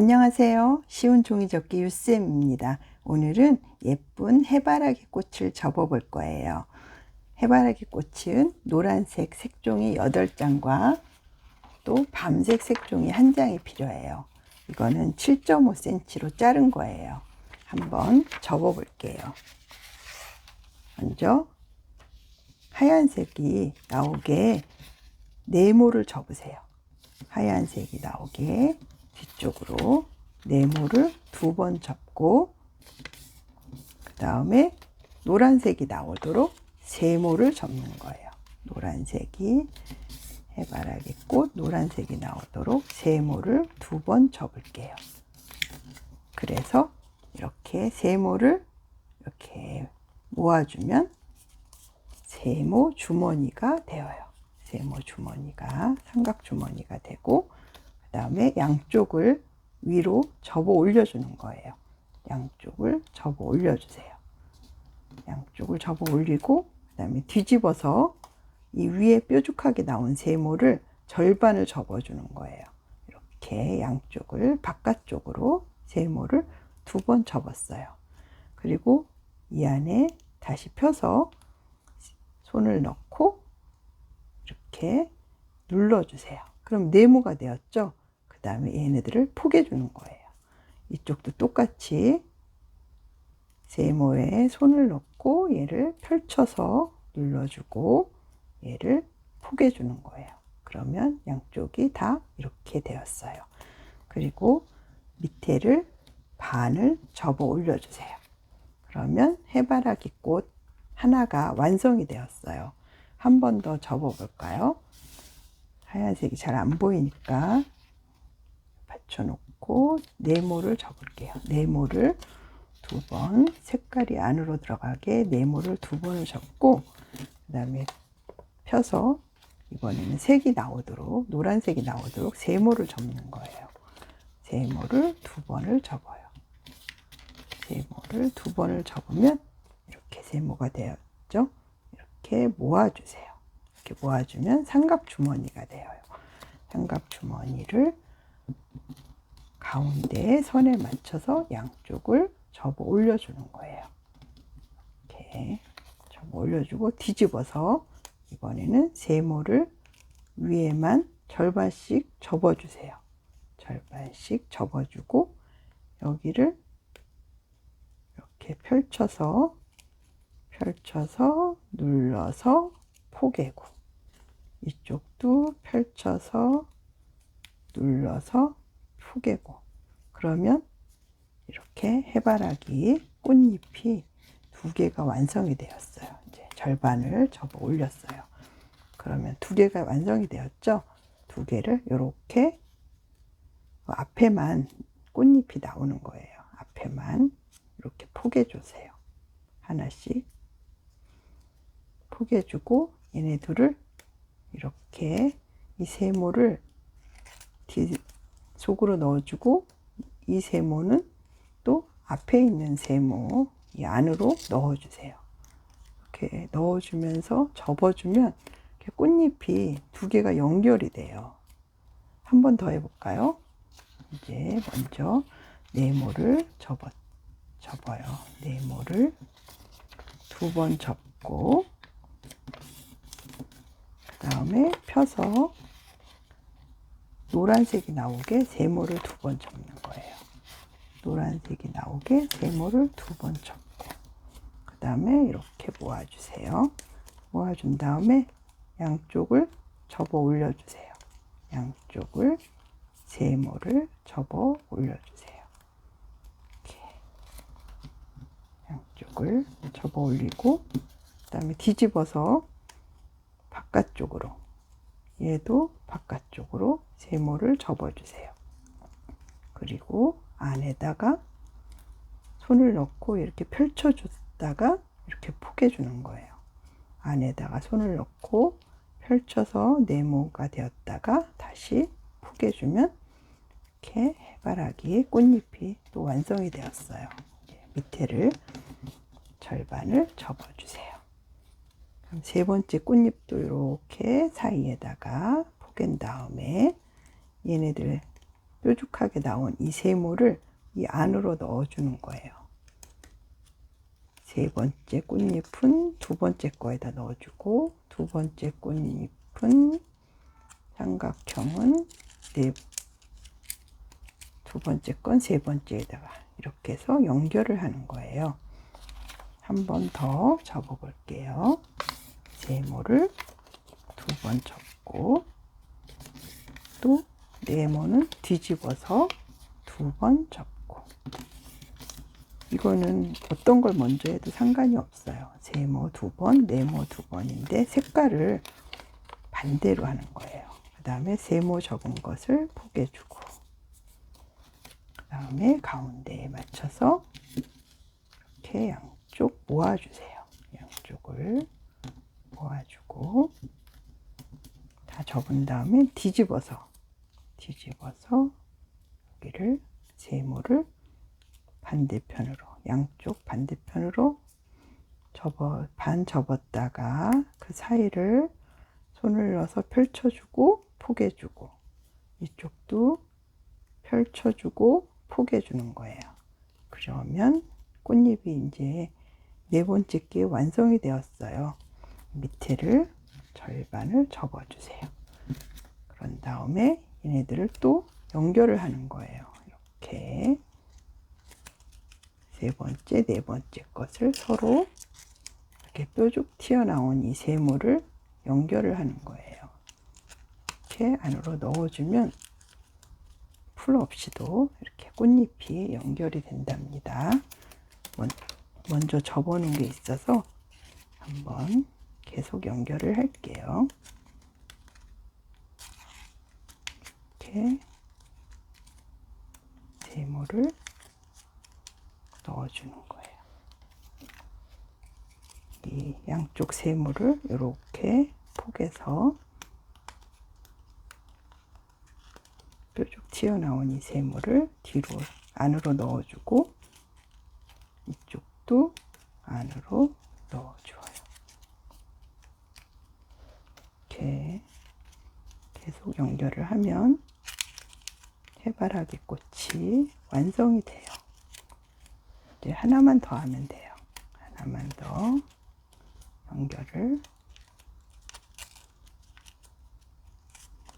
안녕하세요. 쉬운 종이접기 유쌤입니다. 오늘은 예쁜 해바라기 꽃을 접어 볼 거예요. 해바라기 꽃은 노란색 색종이 8장과 또 밤색 색종이 1장이 필요해요. 이거는 7.5cm로 자른 거예요. 한번 접어 볼게요. 먼저 하얀색이 나오게 네모를 접으세요. 하얀색이 나오게 뒤쪽으로 네모를 두 번 접고 그 다음에 노란색이 나오도록 세모를 접는 거예요. 노란색이 해바라기 꽃 노란색이 나오도록 세모를 두 번 접을게요. 그래서 이렇게 세모를 이렇게 모아주면 세모 주머니가 되어요. 세모 주머니가 삼각 주머니가 되고 그 다음에 양쪽을 위로 접어 올려주는 거예요. 양쪽을 접어 올려주세요. 양쪽을 접어 올리고 그 다음에 뒤집어서 이 위에 뾰족하게 나온 세모를 절반을 접어주는 거예요. 이렇게 양쪽을 바깥쪽으로 세모를 두 번 접었어요. 그리고 이 안에 다시 펴서 손을 넣고 이렇게 눌러주세요. 그럼 네모가 되었죠? 그 다음에 얘네들을 포개주는 거예요. 이쪽도 똑같이 세모에 손을 넣고 얘를 펼쳐서 눌러주고 얘를 포개주는 거예요. 그러면 양쪽이 다 이렇게 되었어요. 그리고 밑에를 반을 접어 올려주세요. 그러면 해바라기 꽃 하나가 완성이 되었어요. 한 번 더 접어 볼까요? 하얀색이 잘 안 보이니까 받쳐놓고 네모를 접을게요. 네모를 두 번 색깔이 안으로 들어가게 네모를 두 번을 접고 그 다음에 펴서 이번에는 색이 나오도록 노란색이 나오도록 세모를 접는 거예요. 세모를 두 번을 접어요. 세모를 두 번을 접으면 이렇게 세모가 되었죠. 이렇게 모아주세요. 이렇게 모아주면 삼각 주머니가 되어요. 삼각 주머니를 가운데 선에 맞춰서 양쪽을 접어 올려주는 거예요. 이렇게 접어 올려주고 뒤집어서 이번에는 세모를 위에만 절반씩 접어주세요. 절반씩 접어주고 여기를 이렇게 펼쳐서 펼쳐서 눌러서 포개고 이쪽도 펼쳐서 눌러서 포개고 그러면 이렇게 해바라기 꽃잎이 두 개가 완성이 되었어요. 이제 절반을 접어 올렸어요. 그러면 두 개가 완성이 되었죠? 두 개를 이렇게 앞에만 꽃잎이 나오는 거예요. 앞에만 이렇게 포개주세요. 하나씩 포개주고 얘네 둘을 이렇게 이 세모를 뒤 속으로 넣어주고 이 세모는 또 앞에 있는 세모 이 안으로 넣어주세요. 이렇게 넣어주면서 접어주면 꽃잎이 두 개가 연결이 돼요. 한 번 더 해볼까요? 이제 먼저 네모를 접어 접어요. 네모를 두 번 접고 그 다음에 펴서 노란색이 나오게 세모를 두 번 접는 거예요. 노란색이 나오게 세모를 두 번 접고 그 다음에 이렇게 모아주세요. 모아준 다음에 양쪽을 접어 올려주세요. 양쪽을 세모를 접어 올려주세요. 이렇게 양쪽을 접어 올리고 그 다음에 뒤집어서 바깥쪽으로 얘도 바깥쪽으로 세모를 접어주세요. 그리고 안에다가 손을 넣고 이렇게 펼쳐줬다가 이렇게 포개주는 거예요. 안에다가 손을 넣고 펼쳐서 네모가 되었다가 다시 포개주면 이렇게 해바라기 꽃잎이 또 완성이 되었어요. 밑에를 절반을 접어주세요. 세 번째 꽃잎도 이렇게 사이에다가 포갠 다음에 얘네들 뾰족하게 나온 이 세모를 이 안으로 넣어주는 거예요. 세 번째 꽃잎은 두 번째 거에다 넣어주고 두 번째 꽃잎은 삼각형은 네, 두 번째 건 세 번째에다가 이렇게 해서 연결을 하는 거예요. 한 번 더 접어 볼게요. 세모를 두 번 접고 또 네모는 뒤집어서 두 번 접고 이거는 어떤 걸 먼저 해도 상관이 없어요. 세모 두 번, 네모 두 번인데 색깔을 반대로 하는 거예요. 그 다음에 세모 접은 것을 포개주고 그 다음에 가운데에 맞춰서 이렇게 양쪽 모아주세요. 양쪽을 모아주고 다 접은 다음에 뒤집어서 뒤집어서 여기를 세모를 반대편으로 양쪽 반대편으로 접어 반 접었다가 그 사이를 손을 넣어서 펼쳐주고 포개주고 이쪽도 펼쳐주고 포개주는 거예요. 그러면 꽃잎이 이제 네 번째 게 완성이 되었어요. 밑에를 절반을 접어주세요. 그런 다음에 얘네들을 또 연결을 하는 거예요. 이렇게 세 번째, 네 번째 것을 서로 이렇게 뾰족 튀어나온 이 세모를 연결을 하는 거예요. 이렇게 안으로 넣어주면 풀 없이도 이렇게 꽃잎이 연결이 된답니다. 먼- 먼저 접어놓은 게 있어서 한번 계속 연결을 할게요. 이렇게 세모를 넣어주는 거예요. 이 양쪽 세모를 이렇게 포개서 뾰족 튀어나온 이 세모를 뒤로 안으로 넣어주고 이쪽도 안으로 넣어줘요. 이렇게 계속 연결을 하면 해바라기 꽃이 완성이 돼요. 이제 하나만 더 하면 돼요. 하나만 더 연결을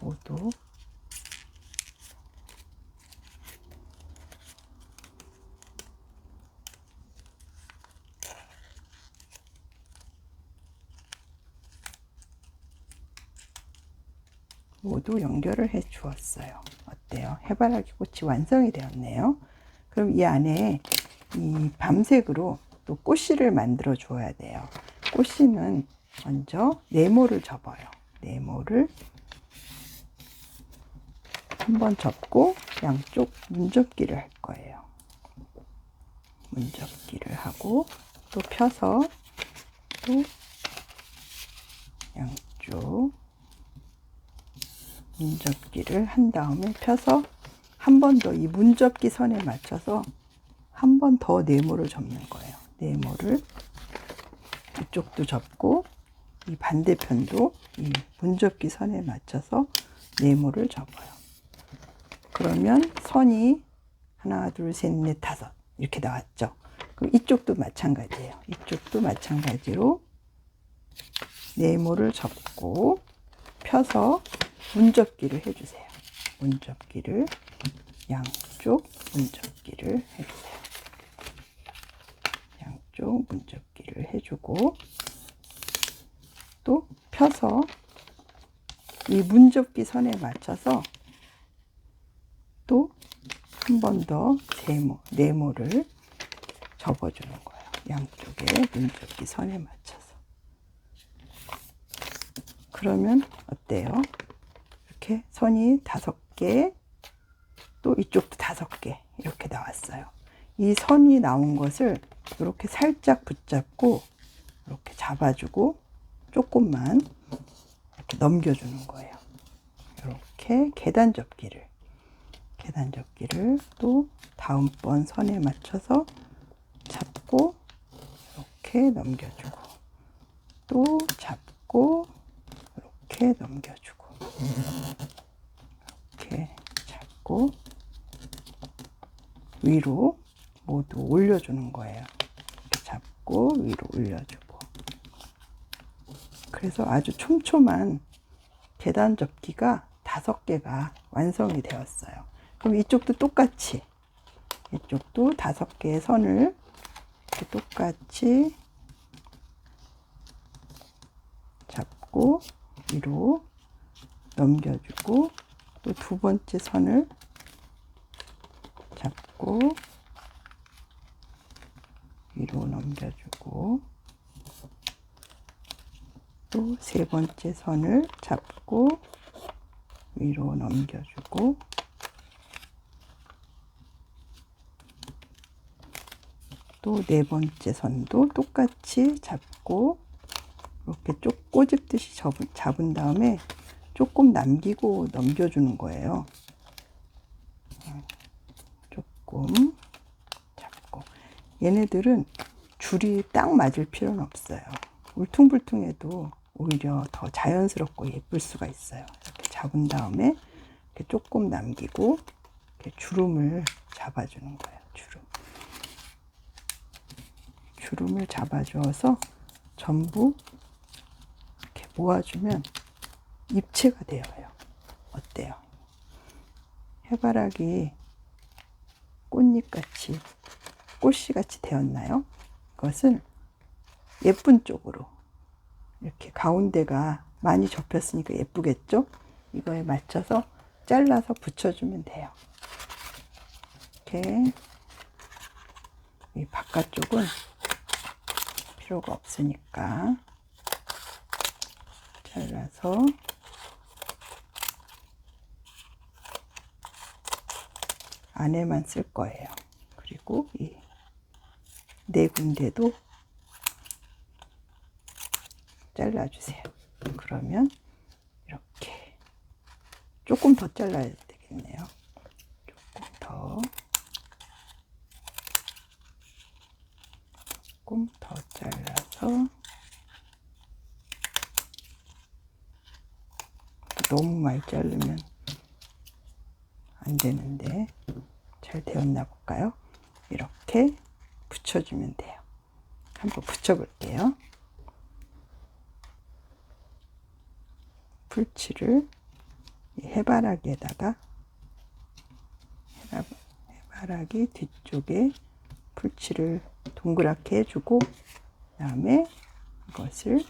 모두 모두 연결을 해 주었어요. 어때요? 해바라기 꽃이 완성이 되었네요. 그럼 이 안에 이 밤색으로 또 꽃씨를 만들어 줘야 돼요. 꽃씨는 먼저 네모를 접어요. 네모를 한번 접고 양쪽 문접기를 할 거예요. 문접기를 하고 또 펴서 또 양쪽 문접기를 한 다음에 펴서 한 번 더 이 문접기 선에 맞춰서 한 번 더 네모를 접는 거예요. 네모를 이쪽도 접고 이 반대편도 이 문접기 선에 맞춰서 네모를 접어요. 그러면 선이 하나, 둘, 셋, 넷, 다섯 이렇게 나왔죠. 그럼 이쪽도 마찬가지예요. 이쪽도 마찬가지로 네모를 접고 펴서 문접기를 해주세요. 문접기를 양쪽 문접기를 해주세요. 양쪽 문접기를 해주고 또 펴서 이 문접기 선에 맞춰서 또 한 번 더 세모, 네모를 접어주는 거예요. 양쪽에 문접기 선에 맞춰서. 그러면 어때요? 이렇게 선이 다섯 개, 또 이쪽도 다섯 개 이렇게 나왔어요. 이 선이 나온 것을 이렇게 살짝 붙잡고 이렇게 잡아주고 조금만 이렇게 넘겨주는 거예요. 이렇게 계단 접기를 계단 접기를 또 다음번 선에 맞춰서 잡고 이렇게 넘겨주고 또 잡고 이렇게 넘겨주고 이렇게 잡고 위로 모두 올려주는 거예요. 잡고 위로 올려주고. 그래서 아주 촘촘한 계단 접기가 다섯 개가 완성이 되었어요. 그럼 이쪽도 똑같이 이쪽도 다섯 개의 선을 똑같이 잡고 위로 넘겨주고 또 두 번째 선을 잡고 위로 넘겨주고 또 세 번째 선을 잡고 위로 넘겨주고 또 네 번째 선도 똑같이 잡고 이렇게 쭉 꼬집듯이 접은, 잡은 다음에 조금 남기고 넘겨주는 거예요. 조금 잡고 얘네들은 줄이 딱 맞을 필요는 없어요. 울퉁불퉁해도 오히려 더 자연스럽고 예쁠 수가 있어요. 이렇게 잡은 다음에 이렇게 조금 남기고 이렇게 주름을 잡아주는 거예요. 주름. 주름을 잡아주어서 전부 이렇게 모아주면 입체가 되어요. 어때요? 해바라기 꽃잎같이 꽃씨같이 되었나요? 그것을 예쁜 쪽으로 이렇게 가운데가 많이 접혔으니까 예쁘겠죠? 이거에 맞춰서 잘라서 붙여주면 돼요. 이렇게 이 바깥쪽은 필요가 없으니까 잘라서 안에만 쓸 거예요. 그리고 이 네 군데도 잘라주세요. 그러면 이렇게 조금 더 잘라야 되겠네요. 조금 더 조금 더 잘라서 너무 많이 자르면 안 되는데 잘 되었나 볼까요? 이렇게 붙여주면 돼요. 한번 붙여볼게요. 풀칠을 이 해바라기에다가 해바- 해바라기 뒤쪽에 풀칠을 동그랗게 해주고 그다음에 이것을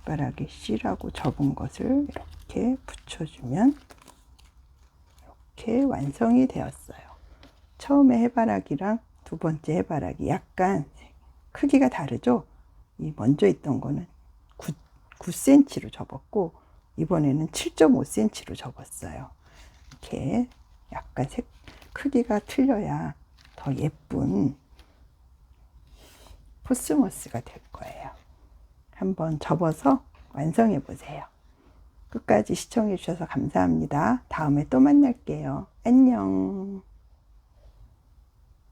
해바라기 씨라고 접은 것을 이렇게 붙여주면 이렇게 완성이 되었어요. 처음에 해바라기랑 두 번째 해바라기 약간 크기가 다르죠? 이 먼저 있던 거는 9, 9cm로 접었고 이번에는 7.5cm로 접었어요. 이렇게 약간 색, 크기가 틀려야 더 예쁜 코스모스가 될 거예요. 한번 접어서 완성해 보세요. 끝까지 시청해 주셔서 감사합니다. 다음에 또 만날게요. 안녕.